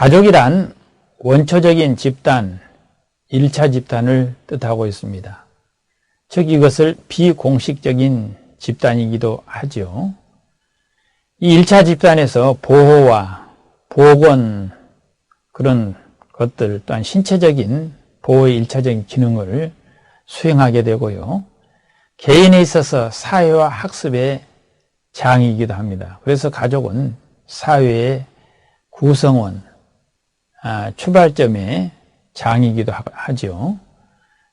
가족이란 원초적인 집단, 1차 집단을 뜻하고 있습니다. 즉 이것을 비공식적인 집단이기도 하죠. 이 1차 집단에서 보호와 보건 그런 것들 또한 신체적인 보호의 1차적인 기능을 수행하게 되고요. 개인에 있어서 사회와 학습의 장이기도 합니다. 그래서 가족은 사회의 구성원, 아, 출발점의 장이기도 하죠.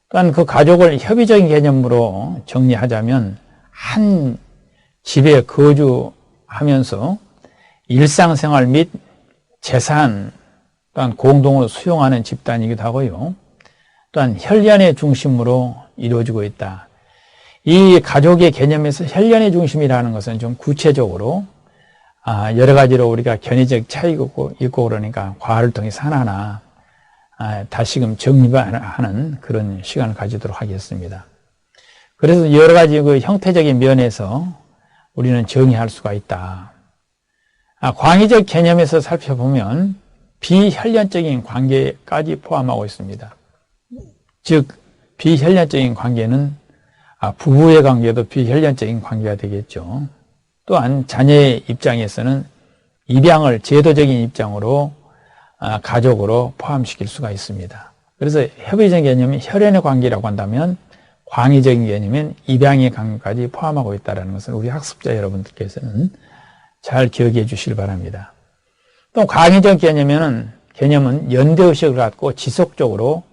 또한 그 가족을 협의적인 개념으로 정리하자면 한 집에 거주하면서 일상생활 및 재산 또한 공동으로 수용하는 집단이기도 하고요. 또한 혈연의 중심으로 이루어지고 있다. 이 가족의 개념에서 혈연의 중심이라는 것은 좀 구체적으로 아, 여러 가지로 우리가 견해적 차이가 있고 그러니까 과를 통해서 하나하나 아, 다시금 정리하는 그런 시간을 가지도록 하겠습니다. 그래서 여러 가지 그 형태적인 면에서 우리는 정의할 수가 있다. 아, 광의적 개념에서 살펴보면 비혈연적인 관계까지 포함하고 있습니다. 즉, 비혈연적인 관계는 아, 부부의 관계도 비혈연적인 관계가 되겠죠. 또한 자녀의 입장에서는 입양을 제도적인 입장으로 아, 가족으로 포함시킬 수가 있습니다. 그래서 협의적 개념이 혈연의 관계라고 한다면 광의적인 개념은 입양의 관계까지 포함하고 있다는 것을 우리 학습자 여러분들께서는 잘 기억해 주시길 바랍니다. 또 광의적 개념은 개념은 연대의식을 갖고 지속적으로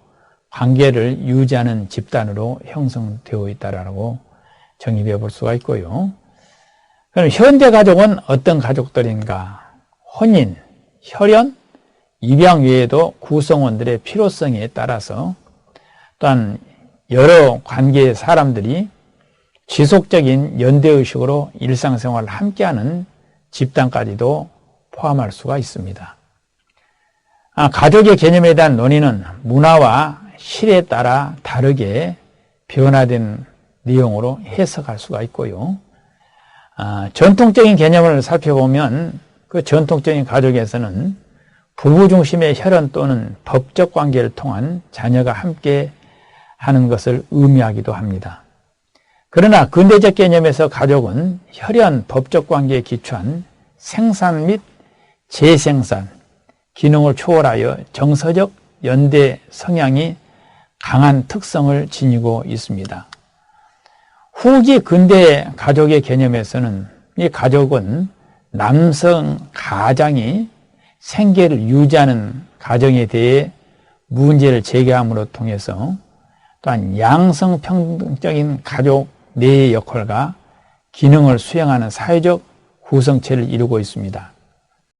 관계를 유지하는 집단으로 형성되어 있다라고 정의되어 볼 수가 있고요. 그럼 현대 가족은 어떤 가족들인가? 혼인, 혈연, 입양 외에도 구성원들의 필요성에 따라서 또한 여러 관계의 사람들이 지속적인 연대의식으로 일상생활을 함께하는 집단까지도 포함할 수가 있습니다. 아, 가족의 개념에 대한 논의는 문화와 실에 따라 다르게 변화된 내용으로 해석할 수가 있고요. 아, 전통적인 개념을 살펴보면 그 전통적인 가족에서는 부부 중심의 혈연 또는 법적 관계를 통한 자녀가 함께 하는 것을 의미하기도 합니다. 그러나 근대적 개념에서 가족은 혈연 법적 관계에 기초한 생산 및 재생산, 기능을 초월하여 정서적 연대 성향이 강한 특성을 지니고 있습니다. 후기 근대 가족의 개념에서는 이 가족은 남성 가장이 생계를 유지하는 가정에 대해 문제를 제기함으로 통해서 또한 양성평등적인 가족 내의 역할과 기능을 수행하는 사회적 구성체를 이루고 있습니다.